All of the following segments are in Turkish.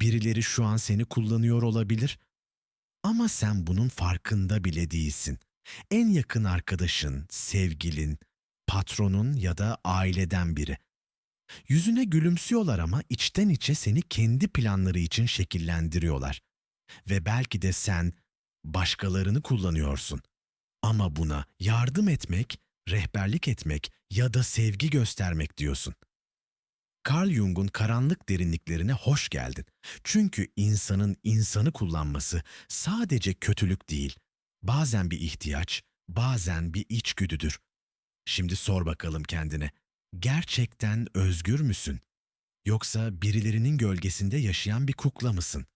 Birileri şu an seni kullanıyor olabilir ama sen bunun farkında bile değilsin. En yakın arkadaşın, sevgilin, patronun ya da aileden biri. Yüzüne gülümsüyorlar ama içten içe seni kendi planları için şekillendiriyorlar. Ve belki de sen başkalarını kullanıyorsun. Ama buna yardım etmek, rehberlik etmek ya da sevgi göstermek diyorsun. Carl Jung'un karanlık derinliklerine hoş geldin. Çünkü insanın insanı kullanması sadece kötülük değil. Bazen bir ihtiyaç, bazen bir içgüdüdür. Şimdi sor bakalım kendine. Gerçekten özgür müsün? Yoksa birilerinin gölgesinde yaşayan bir kukla mısın?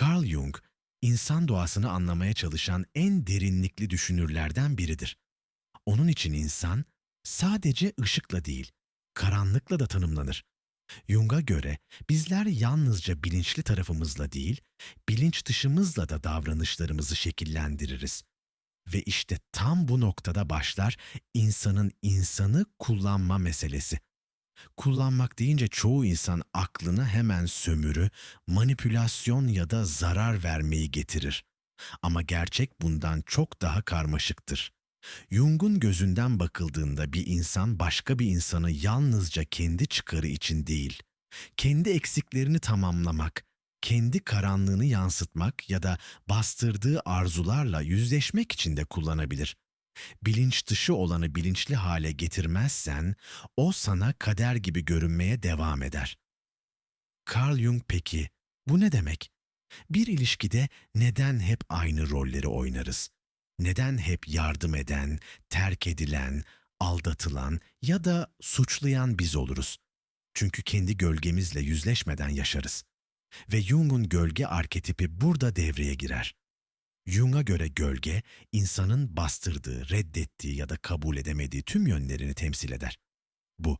Carl Jung, insan doğasını anlamaya çalışan en derinlikli düşünürlerden biridir. Onun için insan sadece ışıkla değil, karanlıkla da tanımlanır. Jung'a göre bizler yalnızca bilinçli tarafımızla değil, bilinç dışımızla da davranışlarımızı şekillendiririz. Ve işte tam bu noktada başlar insanın insanı kullanma meselesi. Kullanmak deyince çoğu insan aklına hemen sömürü, manipülasyon ya da zarar vermeyi getirir. Ama gerçek bundan çok daha karmaşıktır. Jung'un gözünden bakıldığında bir insan başka bir insanı yalnızca kendi çıkarı için değil, kendi eksiklerini tamamlamak, kendi karanlığını yansıtmak ya da bastırdığı arzularla yüzleşmek için de kullanabilir. Bilinç dışı olanı bilinçli hale getirmezsen o sana kader gibi görünmeye devam eder. Carl Jung peki bu ne demek? Bir ilişkide neden hep aynı rolleri oynarız? Neden hep yardım eden, terk edilen, aldatılan ya da suçlayan biz oluruz? Çünkü kendi gölgemizle yüzleşmeden yaşarız. Ve Jung'un gölge arketipi burada devreye girer. Jung'a göre gölge, insanın bastırdığı, reddettiği ya da kabul edemediği tüm yönlerini temsil eder. Bu,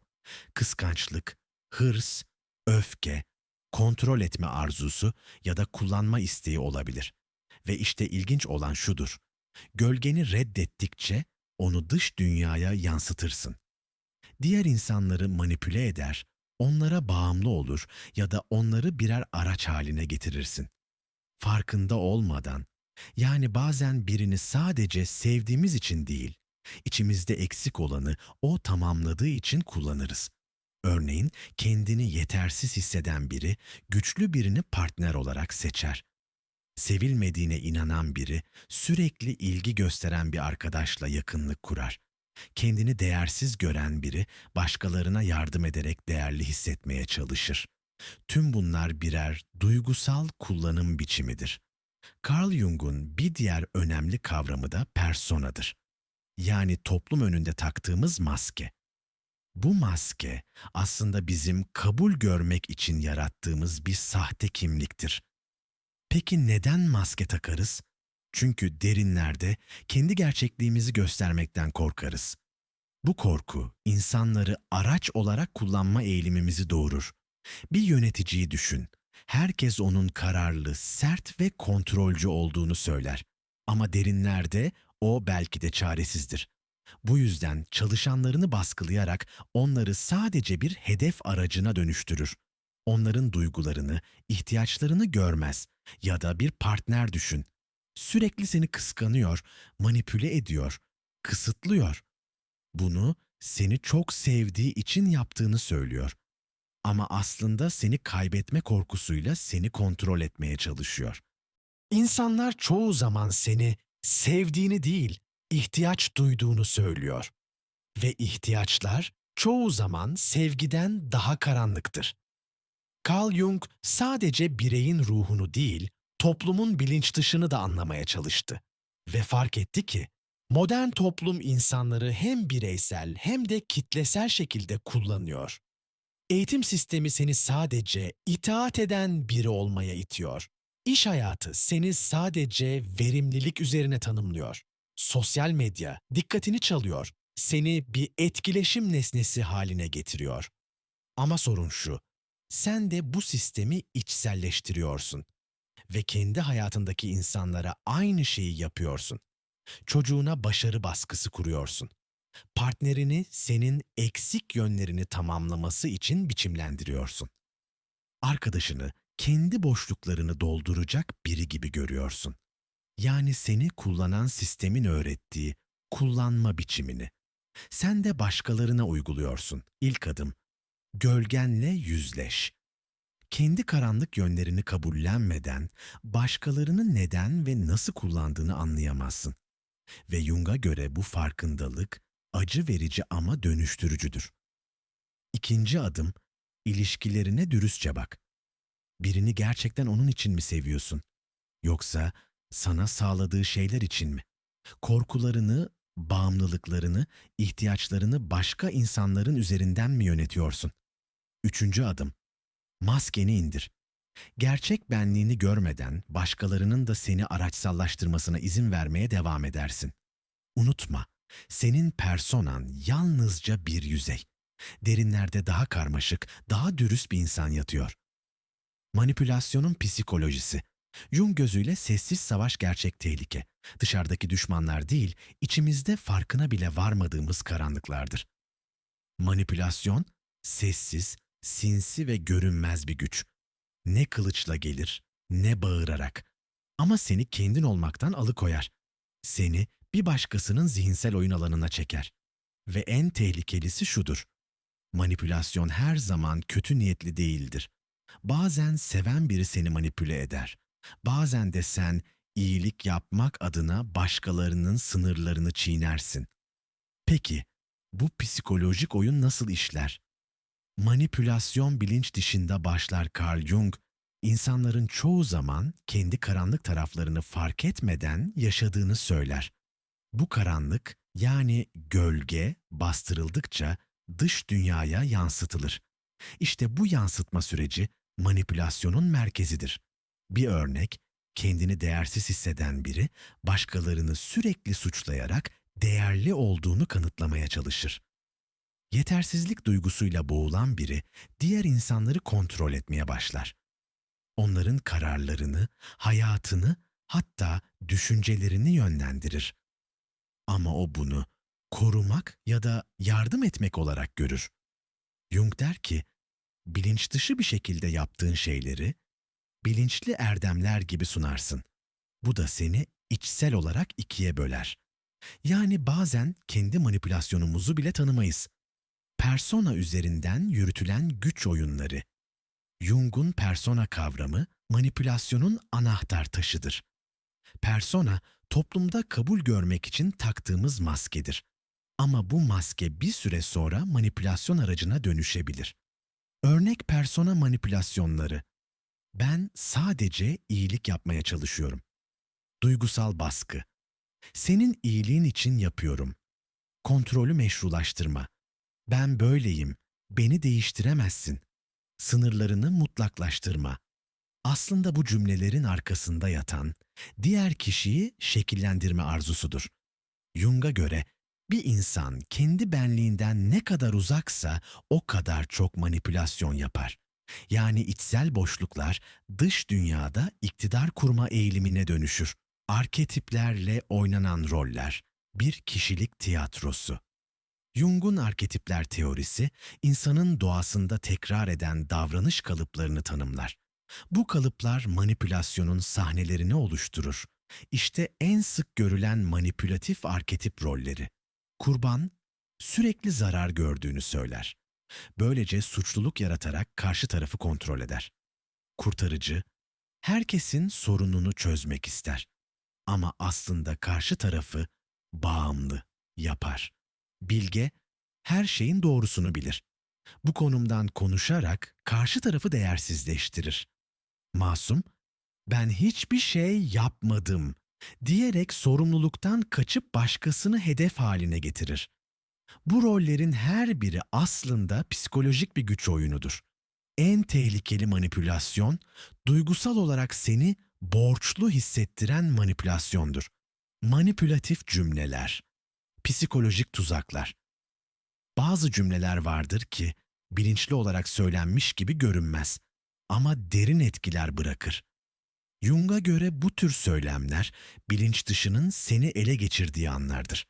kıskançlık, hırs, öfke, kontrol etme arzusu ya da kullanma isteği olabilir. Ve işte ilginç olan şudur. Gölgeni reddettikçe onu dış dünyaya yansıtırsın. Diğer insanları manipüle eder, onlara bağımlı olur ya da onları birer araç haline getirirsin. Farkında olmadan, yani bazen birini sadece sevdiğimiz için değil, içimizde eksik olanı o tamamladığı için kullanırız. Örneğin kendini yetersiz hisseden biri güçlü birini partner olarak seçer. Sevilmediğine inanan biri sürekli ilgi gösteren bir arkadaşla yakınlık kurar. Kendini değersiz gören biri başkalarına yardım ederek değerli hissetmeye çalışır. Tüm bunlar birer duygusal kullanım biçimidir. Carl Jung'un bir diğer önemli kavramı da personadır. Yani toplum önünde taktığımız maske. Bu maske aslında bizim kabul görmek için yarattığımız bir sahte kimliktir. Peki neden maske takarız? Çünkü derinlerde kendi gerçekliğimizi göstermekten korkarız. Bu korku insanları araç olarak kullanma eğilimimizi doğurur. Bir yöneticiyi düşün. Herkes onun kararlı, sert ve kontrolcü olduğunu söyler. Ama derinlerde o belki de çaresizdir. Bu yüzden çalışanlarını baskılayarak onları sadece bir hedef aracına dönüştürür. Onların duygularını, ihtiyaçlarını görmez ya da bir partner düşün. Sürekli seni kıskanıyor, manipüle ediyor, kısıtlıyor. Bunu seni çok sevdiği için yaptığını söylüyor. Ama aslında seni kaybetme korkusuyla seni kontrol etmeye çalışıyor. İnsanlar çoğu zaman seni sevdiğini değil, ihtiyaç duyduğunu söylüyor. Ve ihtiyaçlar çoğu zaman sevgiden daha karanlıktır. Carl Jung sadece bireyin ruhunu değil, toplumun bilinç dışını da anlamaya çalıştı. Ve fark etti ki, modern toplum insanları hem bireysel hem de kitlesel şekilde kullanıyor. Eğitim sistemi seni sadece itaat eden biri olmaya itiyor. İş hayatı seni sadece verimlilik üzerine tanımlıyor. Sosyal medya dikkatini çalıyor. Seni bir etkileşim nesnesi haline getiriyor. Ama sorun şu, sen de bu sistemi içselleştiriyorsun ve kendi hayatındaki insanlara aynı şeyi yapıyorsun. Çocuğuna başarı baskısı kuruyorsun. Partnerini senin eksik yönlerini tamamlaması için biçimlendiriyorsun. Arkadaşını kendi boşluklarını dolduracak biri gibi görüyorsun. Yani seni kullanan sistemin öğrettiği kullanma biçimini. Sen de başkalarına uyguluyorsun. İlk adım. Gölgenle yüzleş. Kendi karanlık yönlerini kabullenmeden başkalarını neden ve nasıl kullandığını anlayamazsın. Ve Jung'a göre bu farkındalık acı verici ama dönüştürücüdür. İkinci adım, ilişkilerine dürüstçe bak. Birini gerçekten onun için mi seviyorsun? Yoksa sana sağladığı şeyler için mi? Korkularını, bağımlılıklarını, ihtiyaçlarını başka insanların üzerinden mi yönetiyorsun? Üçüncü adım, maskeni indir. Gerçek benliğini görmeden başkalarının da seni araçsallaştırmasına izin vermeye devam edersin. Unutma, senin personan yalnızca bir yüzey. Derinlerde daha karmaşık, daha dürüst bir insan yatıyor. Manipülasyonun psikolojisi. Jung gözüyle sessiz savaş gerçek tehlike. Dışarıdaki düşmanlar değil, içimizde farkına bile varmadığımız karanlıklardır. Manipülasyon, sessiz, sinsi ve görünmez bir güç. Ne kılıçla gelir, ne bağırarak. Ama seni kendin olmaktan alıkoyar. Seni bir başkasının zihinsel oyun alanına çeker. Ve en tehlikelisi şudur. Manipülasyon her zaman kötü niyetli değildir. Bazen seven biri seni manipüle eder. Bazen de sen iyilik yapmak adına başkalarının sınırlarını çiğnersin. Peki, bu psikolojik oyun nasıl işler? Manipülasyon bilinç dışında başlar Carl Jung, insanların çoğu zaman kendi karanlık taraflarını fark etmeden yaşadığını söyler. Bu karanlık yani gölge bastırıldıkça dış dünyaya yansıtılır. İşte bu yansıtma süreci manipülasyonun merkezidir. Bir örnek, kendini değersiz hisseden biri başkalarını sürekli suçlayarak değerli olduğunu kanıtlamaya çalışır. Yetersizlik duygusuyla boğulan biri diğer insanları kontrol etmeye başlar. Onların kararlarını, hayatını, hatta düşüncelerini yönlendirir. Ama o bunu korumak ya da yardım etmek olarak görür. Jung der ki, bilinç dışı bir şekilde yaptığın şeyleri bilinçli erdemler gibi sunarsın. Bu da seni içsel olarak ikiye böler. Yani bazen kendi manipülasyonumuzu bile tanımayız. Persona üzerinden yürütülen güç oyunları. Jung'un persona kavramı manipülasyonun anahtar taşıdır. Persona toplumda kabul görmek için taktığımız maskedir. Ama bu maske bir süre sonra manipülasyon aracına dönüşebilir. Örnek persona manipülasyonları. Ben sadece iyilik yapmaya çalışıyorum. Duygusal baskı. Senin iyiliğin için yapıyorum. Kontrolü meşrulaştırma. Ben böyleyim. Beni değiştiremezsin. Sınırlarını mutlaklaştırma. Aslında bu cümlelerin arkasında yatan diğer kişiyi şekillendirme arzusudur. Jung'a göre bir insan kendi benliğinden ne kadar uzaksa o kadar çok manipülasyon yapar. Yani içsel boşluklar dış dünyada iktidar kurma eğilimine dönüşür. Arketiplerle oynanan roller, bir kişilik tiyatrosu. Jung'un arketipler teorisi, insanın doğasında tekrar eden davranış kalıplarını tanımlar. Bu kalıplar manipülasyonun sahnelerini oluşturur. İşte en sık görülen manipülatif arketip rolleri. Kurban, sürekli zarar gördüğünü söyler. Böylece suçluluk yaratarak karşı tarafı kontrol eder. Kurtarıcı, herkesin sorununu çözmek ister. Ama aslında karşı tarafı bağımlı yapar. Bilge, her şeyin doğrusunu bilir. Bu konumdan konuşarak karşı tarafı değersizleştirir. Masum, ben hiçbir şey yapmadım diyerek sorumluluktan kaçıp başkasını hedef haline getirir. Bu rollerin her biri aslında psikolojik bir güç oyunudur. En tehlikeli manipülasyon, duygusal olarak seni borçlu hissettiren manipülasyondur. Manipülatif cümleler, psikolojik tuzaklar. Bazı cümleler vardır ki bilinçli olarak söylenmiş gibi görünmez ama derin etkiler bırakır. Jung'a göre bu tür söylemler bilinç dışının seni ele geçirdiği anlardır.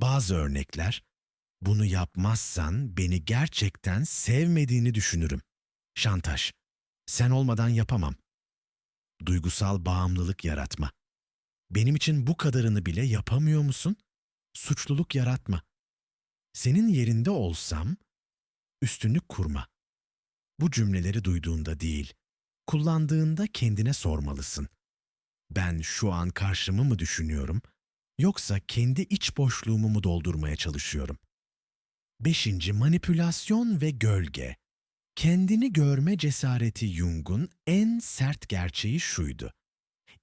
Bazı örnekler, bunu yapmazsan beni gerçekten sevmediğini düşünürüm. Şantaj. Sen olmadan yapamam. Duygusal bağımlılık yaratma. Benim için bu kadarını bile yapamıyor musun? Suçluluk yaratma. Senin yerinde olsam üstünlük kurma. Bu cümleleri duyduğunda değil, kullandığında kendine sormalısın. Ben şu an karşımı mı düşünüyorum yoksa kendi iç boşluğumu mu doldurmaya çalışıyorum? Beşinci manipülasyon ve gölge. Kendini görme cesareti Jung'un en sert gerçeği şuydu.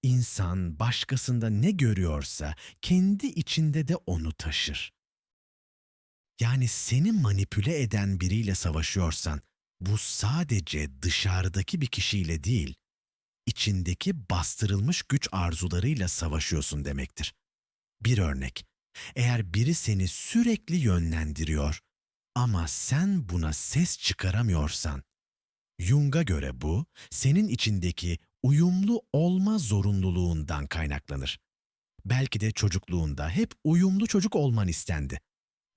İnsan başkasında ne görüyorsa kendi içinde de onu taşır. Yani seni manipüle eden biriyle savaşıyorsan bu sadece dışarıdaki bir kişiyle değil, içindeki bastırılmış güç arzularıyla savaşıyorsun demektir. Bir örnek. Eğer biri seni sürekli yönlendiriyor ama sen buna ses çıkaramıyorsan, Jung'a göre bu senin içindeki uyumlu olma zorunluluğundan kaynaklanır. Belki de çocukluğunda hep uyumlu çocuk olman istendi.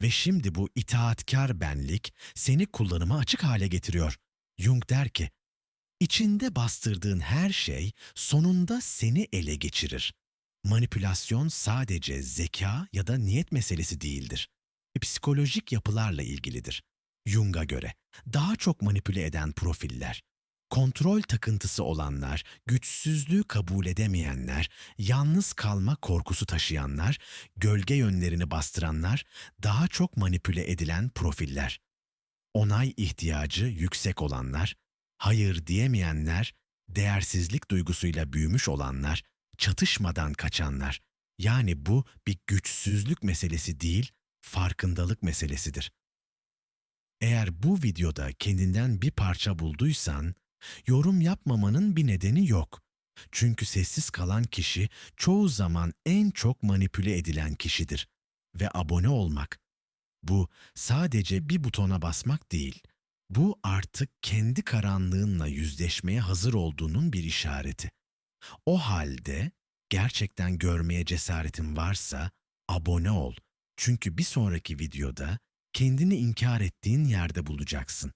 Ve şimdi bu itaatkar benlik seni kullanıma açık hale getiriyor. Jung der ki, içinde bastırdığın her şey sonunda seni ele geçirir. Manipülasyon sadece zeka ya da niyet meselesi değildir. Psikolojik yapılarla ilgilidir. Jung'a göre daha çok manipüle eden profiller, kontrol takıntısı olanlar, güçsüzlüğü kabul edemeyenler, yalnız kalma korkusu taşıyanlar, gölge yönlerini bastıranlar, daha çok manipüle edilen profiller. Onay ihtiyacı yüksek olanlar, hayır diyemeyenler, değersizlik duygusuyla büyümüş olanlar, çatışmadan kaçanlar. Yani bu bir güçsüzlük meselesi değil, farkındalık meselesidir. Eğer bu videoda kendinden bir parça bulduysan, yorum yapmamanın bir nedeni yok. Çünkü sessiz kalan kişi çoğu zaman en çok manipüle edilen kişidir. Ve abone olmak. Bu sadece bir butona basmak değil. Bu artık kendi karanlığınla yüzleşmeye hazır olduğunun bir işareti. O halde gerçekten görmeye cesaretin varsa abone ol. Çünkü bir sonraki videoda kendini inkar ettiğin yerde bulacaksın.